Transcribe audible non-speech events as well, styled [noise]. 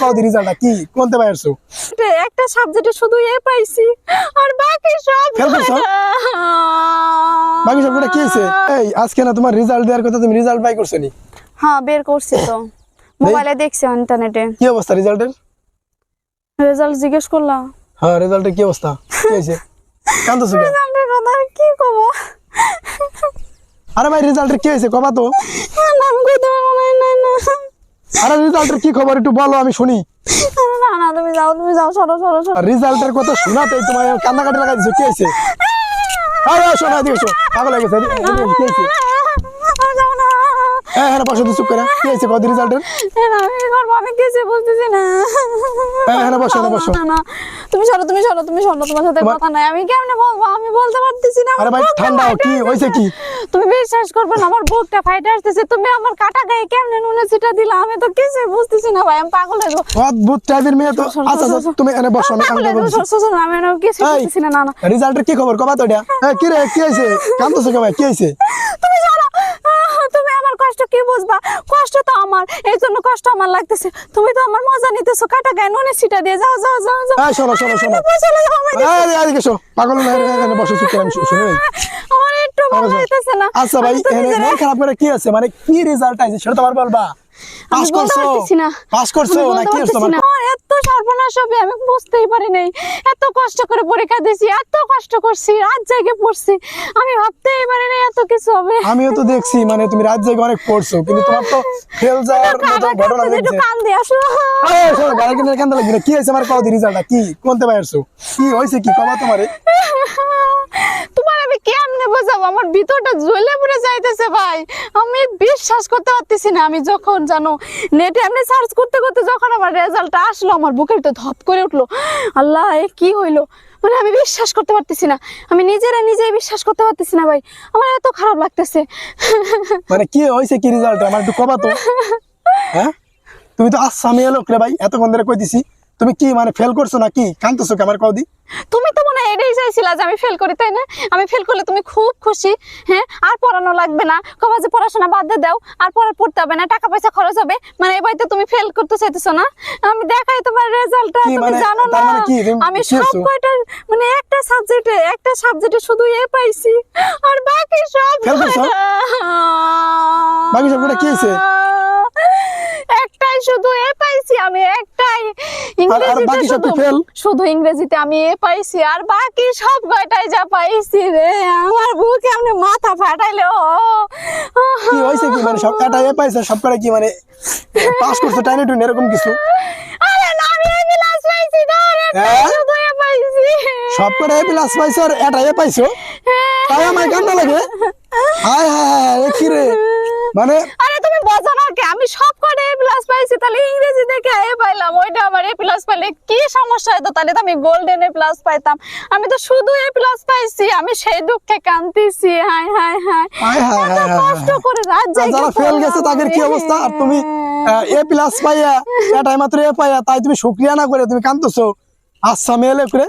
পাও রেজাল্টটা কি? কোনতে পারছ রে, একটা সাবজেক্টে শুধু এ পাইছি আর বাকি সব বাকি সবগুলো কি হয়েছে এই আজকে না তোমার রেজাল্ট দেওয়ার কথা তুমি রেজাল্ট বাই করছ নি? হ্যাঁ বের করছি তো। মোবাইলে দেখছি ইন্টারনেটে কি অবস্থা রেজাল্টের? রেজাল্ট জিজ্ঞেস করলাম হ্যাঁ রেজাল্টের কি অবস্থা? কি হয়েছে কান্দছো কেন? রেজাল্টের কথা কি কব? আরে ভাই রেজাল্টের কি হয়েছে কবা তো। নাম কইতে পারব না না না আরে রেজাল্টের কি খবর একটু বলো আমি শুনি। না না তুমি যাও তুমি যাও সরো সরো সরো। রেজাল্টের কথা শোনাতে তোমার কান্নাকাটি লাগাই দিছো কি হয়েছে আরে শোনা দিয়েছ পাগল হয়ে গেছে কি হয়েছে না। হ্যাঁ হ্যাঁ বসে চুপ করে। কি হয়েছে কদিন রেজাল্টের? আমি কিছু বুঝতেছি না। বসো, বসো। না, না, তুমি সরো তুমি সরো তুমি সরো তোমার সাথে কথা নাই। আমি কেমনে বলব? আমি বলতে পারতেছি না। আরে আমার ভাই ঠান্ডা কি হয়েছে কি? তুমি বিশ্বাস করবে না আমার বুকটা ফাইটে আসতেছে। তুমি আমার কাটা গায়ে কেমনে নুনে সেটা দিলা? আমি তো কিছু বুঝতেছি না ভাই আমি পাগল হয়ে যাব। অদ্ভুত টাইপের মেয়ে তো। আচ্ছা আচ্ছা তুমি বসো আমি সর, সর, কিছু বুঝতেছি না না রেজাল্টের কি খবর? কবা তো হ্যাঁ কি রে কি হয়েছে? কান্দছো কে ভাই? কি হয়েছে তুমি জানো আহ, তুমি আমার কষ্ট কি বুঝবা কষ্ট তো আমার এই জন্য কষ্ট আমার লাগতেছে। তুমি তো আমার মজা নিতেছো কাটা গায়ে নুনে সিটা দিয়ে যাও যাও যাও যাও। শোনো আরে আরে পাগল না এখানে বসে চুপ করে শুনি। আমার একটু ভালো লাগতেছে না। আচ্ছা ভাই এখানে মন খারাপ করে কি আছে? মানে কি রেজাল্ট আছে সেটা তো আমার বলবা। পাস করছ? পাস করছ? না কি হচ্ছে তোমার এত সর্বনাশ হবে আমি বুঝতেই পারি নাই। এত কষ্ট করে পরীক্ষা দিয়েছি এত কষ্ট করছি রাত জায়গায় পড়ছি। আমি ভাবতেই পারি নাই এত কিছু হবে। আমিও তো দেখছি মানে তুমি রাত জেগে অনেক পড়ছো কিন্তু তোমার তো ফেল যাওয়ার মতো ঘটনা কান দিয়ে আসো। এই শোনো গাড়ি কিনে কি হয়েছে? আমার রেজাল্টটা কি? কোনতে পারছ কি হয়েছে কি? কবা তোমারে। [laughs] তোমার আমি কেমনে বোঝাবো? আমার ভিতরটা জ্বলে পুড়ে যাইতেছে ভাই। আমি বিশ্বাস করতে পারতেছি না। আমি যখন জানো নেটে এমনি সার্চ করতে করতে যখন আমার রেজাল্টটা আসলো, আমার বুকের তো ধপ করে উঠল। আল্লাহ, এ কি হইল? মানে আমি বিশ্বাস করতে পারতেছি না। আমি নিজেরা নিজেই বিশ্বাস করতে পারতেছি না ভাই। আমার এত খারাপ লাগতেছে। মানে কি হয়েছে কি রেজাল্ট আমার একটু কবা তো। হ্যাঁ? তুমি তো আসামি লোক রে ভাই, এতক্ষণ ধরে কইতেছি। তুমি কি মানে ফেল করছ কান্দছো কি আমার কদি তুমি তো মনে এটাই চাইছিলা যে আমি ফেল করি তাই না? আমি ফেল করলে তুমি খুব খুশি হ্যাঁ? আর পড়ানো লাগবে না। কবা যে পড়াশোনা বাদ দিয়ে দাও আর পড়া পড়তে হবে না টাকা পয়সা খরচ হবে। মানে এবার তো তুমি ফেল করতে চাইতেছো না। আমি দেখাই তোমার রেজাল্টটা তুমি মানে, জানো না। মানে আমি সব কয়টা মানে একটা সাবজেক্টে একটা সাবজেক্টে শুধু এ পাইছি আর বাকি সব Fail করছ? [laughs] বাকি সবগুলো কি হয়েছে? একটাই শুধু এ পাইছি আমি একটাই আর- আর বাকি সব কি শুধু-? ইংরেজিতে আমি এ পাইছি আর বাকি সব কয়টাই যা পাইছি রে। আমার বুকে আমি মাথা ফাটাইলে কি মানে? সব এ পাইছে সব কি মানে পাস করছ টাইনে টুইনে এরকম কিছু? আরে না আমি এ ক্লাস পাইছি না হ্যাঁ? শুধু এ পাইছি। সব কটা এ প্লাস পাইছো আর এটা এ পাইছো? হ্যাঁ। তাই আমার কান্না লাগে? হায় হায় হায় কি রে? মানে আমি সব কটা এ প্লাস পাইছি তাহলে ইংরেজি দেখে এ পাইলাম। ওইটা আমার এ প্লাস পাইলে কি সমস্যা হতো তাহলে তো আমি গোল্ডেন এ প্লাস পাইতাম। আমি তো শুধু এ প্লাস পাইছি আমি সেই দুঃখে কান্দিছি হায় হায় হায়। হায় এত কষ্ট করে রাত জায়গা যারা ফেল গেছে তাদের কি অবস্থা? আর তুমি এ প্লাস পাইয়া এটা মাত্র এ পাইয়া তাই তুমি শুক্রিয়া না করে তুমি কান্দছো আচ্ছা মেয়ে করে